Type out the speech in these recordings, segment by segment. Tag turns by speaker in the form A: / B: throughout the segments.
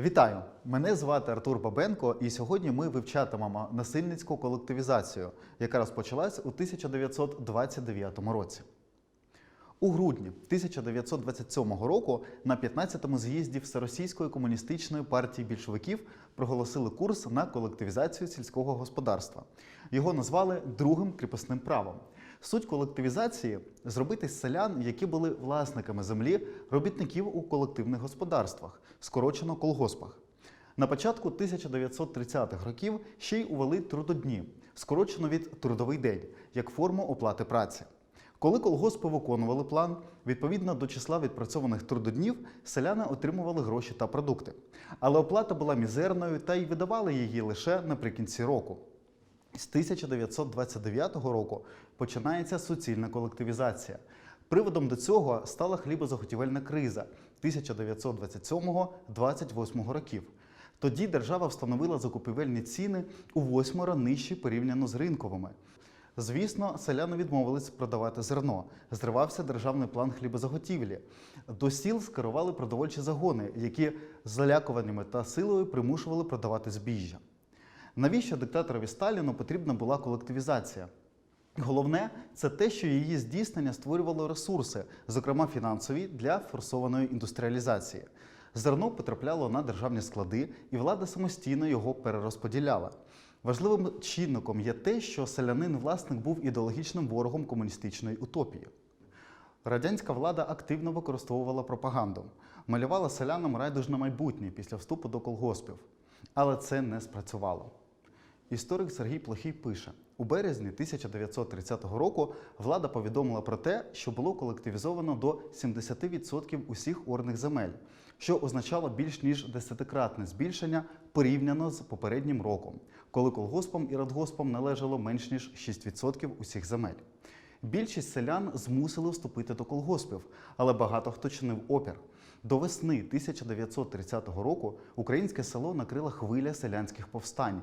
A: Вітаю! Мене звати Артур Бабенко, і сьогодні ми вивчатимемо насильницьку колективізацію, яка розпочалась у 1929 році. У грудні 1927 року на 15-му з'їзді Всеросійської комуністичної партії більшовиків проголосили курс на колективізацію сільського господарства. Його назвали другим кріпосним правом. Суть колективізації зробити селян, які були власниками землі, робітників у колективних господарствах, скорочено колгоспах. На початку 1930-х років ще й увели трудодні, скорочено від трудовий день, як форму оплати праці. Коли колгоспи виконували план, відповідно до числа відпрацьованих трудоднів, селяни отримували гроші та продукти. Але оплата була мізерною та й видавали її лише наприкінці року. З 1929 року починається суцільна колективізація. Приводом до цього стала хлібозаготівельна криза 1927-28 років. Тоді держава встановила закупівельні ціни у восьмеро нижчі порівняно з ринковими. Звісно, селяни відмовились продавати зерно. Зривався державний план хлібозаготівлі. До сіл скерували продовольчі загони, які залякуваннями та силою примушували продавати збіжжя. Навіщо диктаторові Сталіну потрібна була колективізація? Головне це те, що її здійснення створювало ресурси, зокрема фінансові, для форсованої індустріалізації. Зерно потрапляло на державні склади, і влада самостійно його перерозподіляла. Важливим чинником є те, що селянин-власник був ідеологічним ворогом комуністичної утопії. Радянська влада активно використовувала пропаганду, малювала селянам райдужне майбутнє після вступу до колгоспів. Але це не спрацювало. Історик Сергій Плохій пише: у березні 1930 року влада повідомила про те, що було колективізовано до 70% усіх орних земель, що означало більш ніж десятикратне збільшення порівняно з попереднім роком, коли колгоспам і радгоспам належало менш ніж 6% усіх земель. Більшість селян змусили вступити до колгоспів, але багато хто чинив опір. До весни 1930 року українське село накрила хвиля селянських повстань.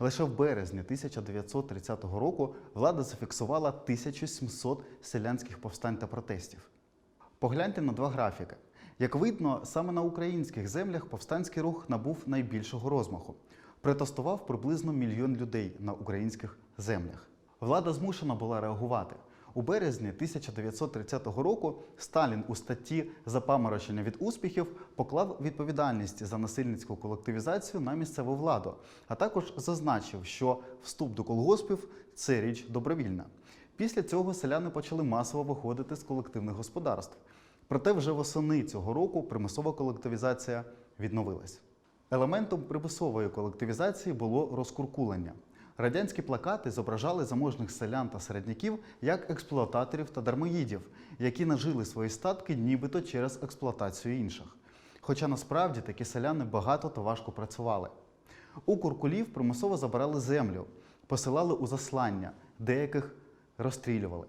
A: Лише в березні 1930 року влада зафіксувала 1700 селянських повстань та протестів. Погляньте на два графіки. Як видно, саме на українських землях повстанський рух набув найбільшого розмаху. Протестував приблизно мільйон людей на українських землях. Влада змушена була реагувати. У березні 1930 року Сталін у статті Запаморочення від успіхів поклав відповідальність за насильницьку колективізацію на місцеву владу, а також зазначив, що вступ до колгоспів це річ добровільна. Після цього селяни почали масово виходити з колективних господарств. Проте вже восени цього року примусова колективізація відновилась. Елементом примусової колективізації було розкуркулення. Радянські плакати зображали заможних селян та середняків як експлуататорів та дармоїдів, які нажили свої статки нібито через експлуатацію інших. Хоча насправді такі селяни багато та важко працювали. У куркулів примусово забирали землю, посилали у заслання, деяких розстрілювали.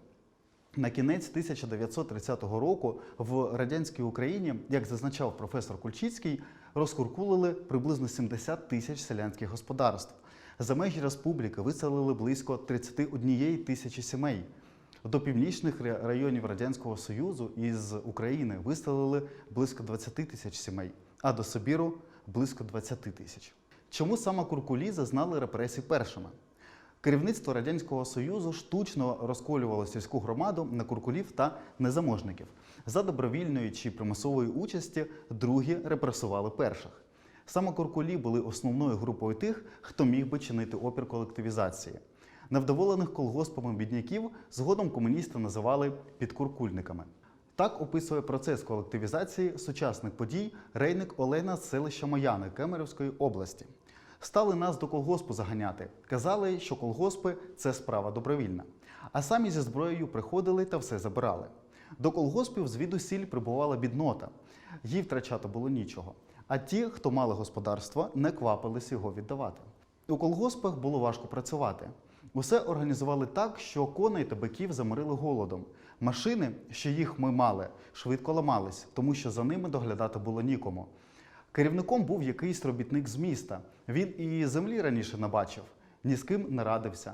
A: На кінець 1930 року в радянській Україні, як зазначав професор Кульчицький, розкуркулили приблизно 70 тисяч селянських господарств. За межі республіки виселили близько 31 тисячі сімей. До північних районів Радянського Союзу із України виселили близько 20 тисяч сімей, а до Сибіру близько 20 тисяч. Чому саме куркулі зазнали репресій першими? Керівництво Радянського Союзу штучно розколювало сільську громаду на куркулів та незаможників. За добровільної чи примусової участі другі репресували перших. Саме куркулі були основною групою тих, хто міг би чинити опір колективізації. Невдоволених колгоспами бідняків згодом комуністи називали підкуркульниками. Так описує процес колективізації сучасних подій рейник Олена з селища Мояни Кемерівської області. Стали нас до колгоспу заганяти. Казали, що колгоспи це справа добровільна. А самі зі зброєю приходили та все забирали. До колгоспів звідусіль прибувала біднота. Їй втрачати було нічого. А ті, хто мали господарство, не квапились його віддавати. У колгоспах було важко працювати. Усе організували так, що коней та биків заморили голодом. Машини, що їх ми мали, швидко ламались, тому що за ними доглядати було нікому. Керівником був якийсь робітник з міста. Він і землі раніше не бачив, ні з ким не радився.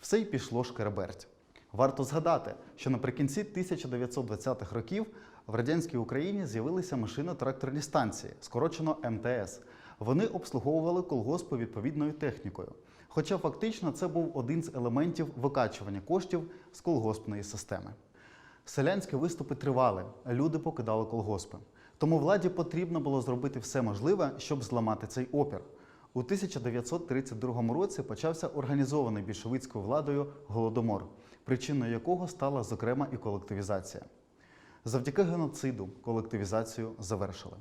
A: Все й пішло шкереберть. Варто згадати, що наприкінці 1920-х років в радянській Україні з'явилися машино-тракторні станції, скорочено МТС. Вони обслуговували колгоспи відповідною технікою. Хоча фактично це був один з елементів викачування коштів з колгоспної системи. Селянські виступи тривали, люди покидали колгоспи. Тому владі потрібно було зробити все можливе, щоб зламати цей опір. У 1932 році почався організований більшовицькою владою голодомор, причиною якого стала зокрема і колективізація. Завдяки геноциду колективізацію завершили.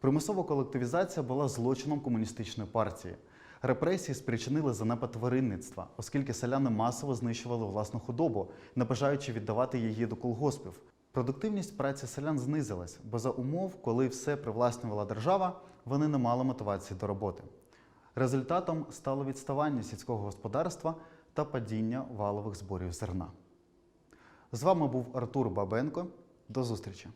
A: Примусова колективізація була злочином комуністичної партії. Репресії спричинили занепад тваринництва, оскільки селяни масово знищували власну худобу, не бажаючи віддавати її до колгоспів. Продуктивність праці селян знизилась, бо за умов, коли все привласнювала держава, вони не мали мотивації до роботи. Результатом стало відставання сільського господарства та падіння валових зборів зерна. З вами був Артур Бабенко. До зустрічі!